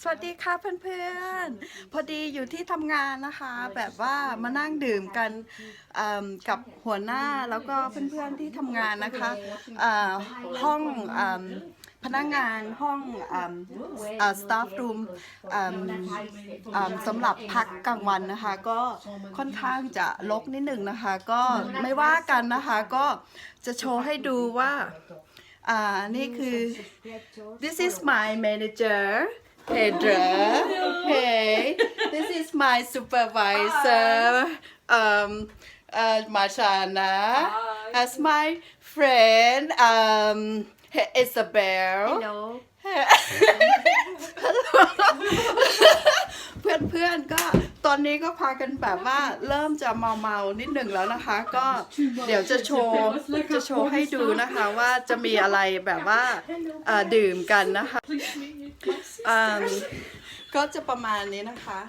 สวัสดีค่ะเพื่อนๆ พอดีอยู่ที่ทำงานนะคะ แบบว่ามานั่งดื่มกันเอิ่มกับหัวหน้าแล้วก็เพื่อนๆที่ทำงานนะคะเอ่อห้องเอิ่มพนักงานห้องเอิ่มเอ่อ staff room เอิ่มเอิ่มสำหรับพักกลางวันนะคะ ก็ค่อนข้างจะลกนิดหนึ่งนะคะ ก็ไม่ว่ากันนะคะ ก็จะโชว์ให้ดูว่า อ่านี่คือ This is my manager, Pedro. Hey, this is my supervisor, um, uh, Marshana. As my friend, um, Isabel. Hello เพื่อนๆก็ต อนนี้ก็พากันแบบว่าเริ่มจะเมาๆนิดหนึ่งแล้วนะคะ ก็เดี๋ยวจะโชว์จะโชว์ให้ดูนะคะว่าจะมีอะไรแบบว่าเอ่อดื่มกันนะคะอืมก็จะประมาณนี้นะคะ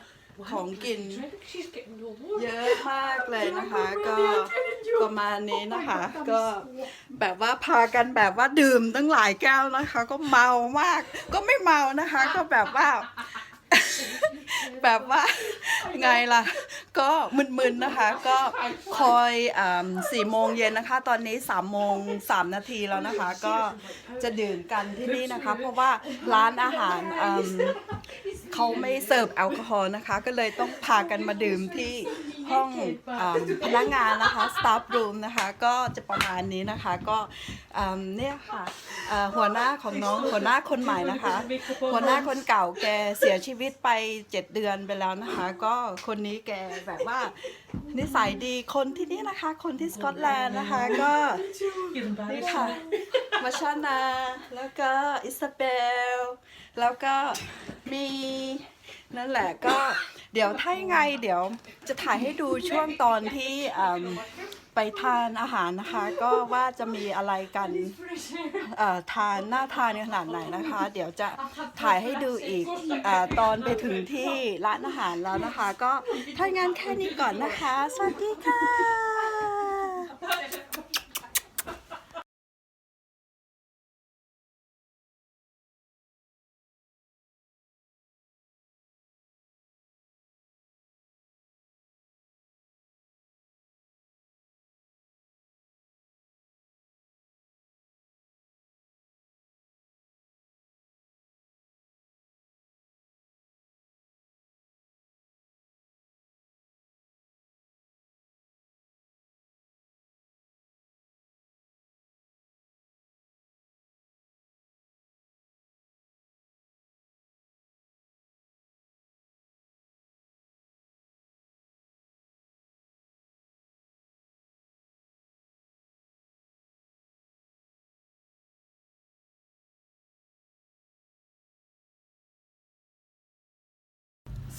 ของกินเยอะมากเลยนะคะ ก็ประมาณนี้นะคะ ก็แบบว่าพากันแบบว่าดื่มตั้งหลายแก้วนะคะ ก็เมามาก ก็ไม่เมานะคะ ก็แบบว่า แบบว่าไงล่ะ ก็มึนๆนะคะ ก็คอยสี่โมงเย็นนะคะ ตอนนี้3ามโมงสามนาทีแล้วนะคะ ก็จะดื่มกันที่นี่นะคะ เพราะว่าร้านอาหารอืมเขาไม่เสิร์ฟแอลกอฮอล์นะคะ ก็เลยต้องพากันมาดื่มที่ ห้องอพนักงานนะคะ staff room นะคะก็จะประมาณนี้นะคะก็อืมเนี่ยค่ะเอ่อหัวหน้าของน้องหัวหน้าคนใหม่นะคะ หัวหน้าคนเก่าแกเสียชีวิตไปเจ็ดเดือนไปแล้วนะคะ ก็คนนี้แกแบบว่านิสัยดีคนที่นี่นะคะ คนที่สกอตแลนด์นะคะ ก็นี่ค่ะมาชานา แล้วก็อิซาเบล แล้วก็มี นั่นแหละก็เดี๋ยวถ้ายังไงเดี๋ยวจะถ่ายให้ดูช่วงตอนที่ไปทานอาหารนะคะ ก็ว่าจะมีอะไรกันทานหน่าทานขนาดไหนนะคะ เดี๋ยวจะถ่ายให้ดูอีกอตอนไปถึงที่ร้านอาหารแล้วนะคะ ก็ถ้างั้นแค่นี้ก่อนนะคะ สวัสดีค่ะ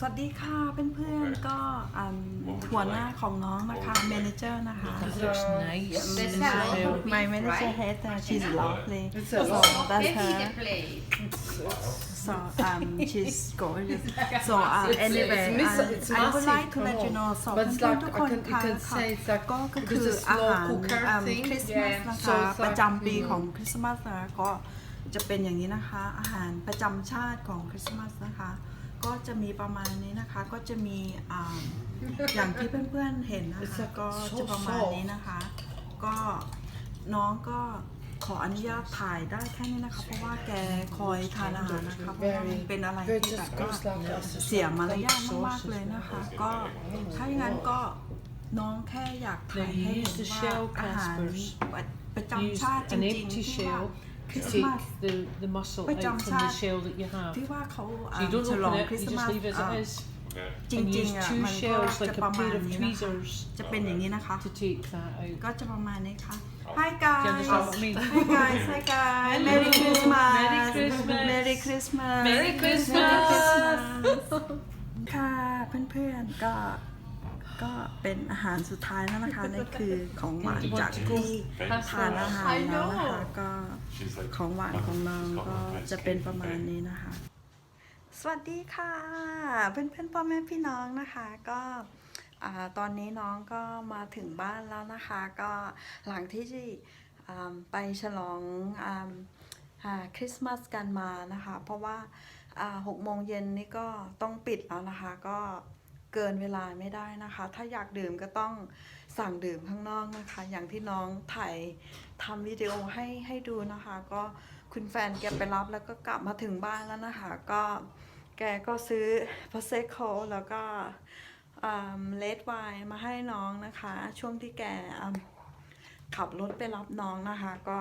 วัสดีค่ะเพื่อนๆก็อืมหัวหน้าของน้องนะคะเมนเจอร์นะคะ Looks nice. My my manager head uh, she's lovely so that's Let's see her the plate. so um she's gorgeous so uh, anyway It's miss- I- it's I would massive, like to let you know so But it's เพื่อน like ๆทุก I คน can, you ค่ะ can ค่ะ say it's like ก็ก็คือ because it's อา slow หาร cooker อืม thing. คริสต์มาส Yeah. นะ So คะ it's ประจำปี like, ของคริสต์มาสนะคะก็จะเป็นอย่างนี้นะคะ อาหารประจำชาติของคริสต์มาสนะคะ ก็จะมีประมาณนี้นะคะ ก็จะมีอ่าอย่างที่เพื่อนๆเห็นนะคะ ก็จะประมาณนี้นะคะ ก็น้องก็ขออนุญาตถ่ายได้แค่นี้นะคะ เพราะว่าแกคอยทานอาหารนะคะเพราะว่ามันเป็นอะไร Very ที่แบบ just ว่า goes like that. เสียมารยาทมากๆเลยนะคะ ก็ถ้าอย่างนั้นก็น้องแค่อยากถ่ายให้เห็น Use the ว่า shell อาหาร claspers. ประจำ Use ชาติจ an ริง empty ๆที่ว่า shell คริ to สต์มาส take the, the muscle But out from jump the shot. shell that you have. ที่ว่าเขา So you don't ฉลอง open it, คริส you ต์มา just ส leave it as อ่า it is. จ And ริง use ๆอะ two มันก็ shells จะ like ประ a มาณ pair of นี้นะคะ tweezers จะเป็นอย่างนี้นะคะ to take that out. ก็จะประมาณนี้ค่ะ Hi Do you guys understand what I mean? Hi guys Hi guys Merry Christmas Merry Christmas Merry Christmas Merry Christmas Merry Christmas ค่ะเพื่อนๆก็ก็เป็นอาหารสุดท้ายแล้วนะคะนี่คือของหวานจากที่ทานอาหารแล้วนะคะก็ ของหวานของน้องก็จะเป็นประมาณนี้นะคะ สวัสดีค่ะ เพื่อนๆพ่อแม่พี่น้องนะคะก็ตอนนี้น้องก็มาถึงบ้านแล้วนะคะ ก็หลังที่ไปฉลองคริสต์มาสกันมานะคะ เพราะว่าหกโมงเย็นนี่ก็ต้องปิดแล้วนะคะก็ เกินเวลาไม่ได้นะคะ ถ้าอยากดื่มก็ต้องสั่งดื่มข้างนอกนะคะ อย่างที่น้องถ่ายทำวิดีโอให้ให้ดูนะคะ ก็คุณแฟนแกไปรับแล้วก็กลับมาถึงบ้านแล้วนะคะ ก็แกก็ซื้อ p r o s e c c o แล้วก็เลดไวน์มาให้น้องนะคะ ช่วงที่แกขับรถไปรับน้องนะคะ ก็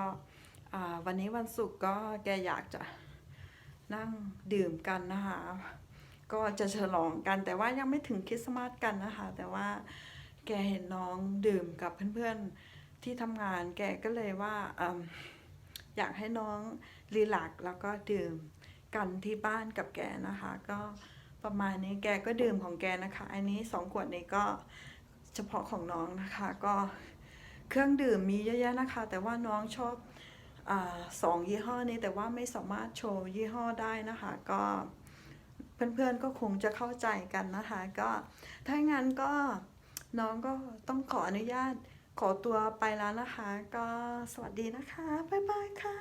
วันนี้วันศุกร์ก็แกอยากจะนั่งดื่มกันนะคะ ก็จะฉลองกันแต่ว่ายังไม่ถึงคริสต์มาสกันนะคะ แต่ว่าแกเห็นน้องดื่มกับเพื่อนๆที่ทำงาน แกก็เลยว่าออยากให้น้องรีแลกแล้วก็ดื่มกันที่บ้านกับแกนะคะ ก็ประมาณนี้แกก็ดื่มของแกนะคะ อันนี้สองขวดนี้ก็เฉพาะของน้องนะคะก็เครื่องดื่มมีเยอะแยะนะคะ แต่ว่าน้องชอบอสองยี่ห้อนี้แต่ว่าไม่สามารถโชว์ยี่ห้อได้นะคะก็ เพื่อนๆก็คงจะเข้าใจกันนะคะ ก็ถ้างั้นก็น้องก็ต้องขออนุญาตขอตัวไปแล้วนะคะ ก็สวัสดีนะคะ บ๊ายบายค่ะ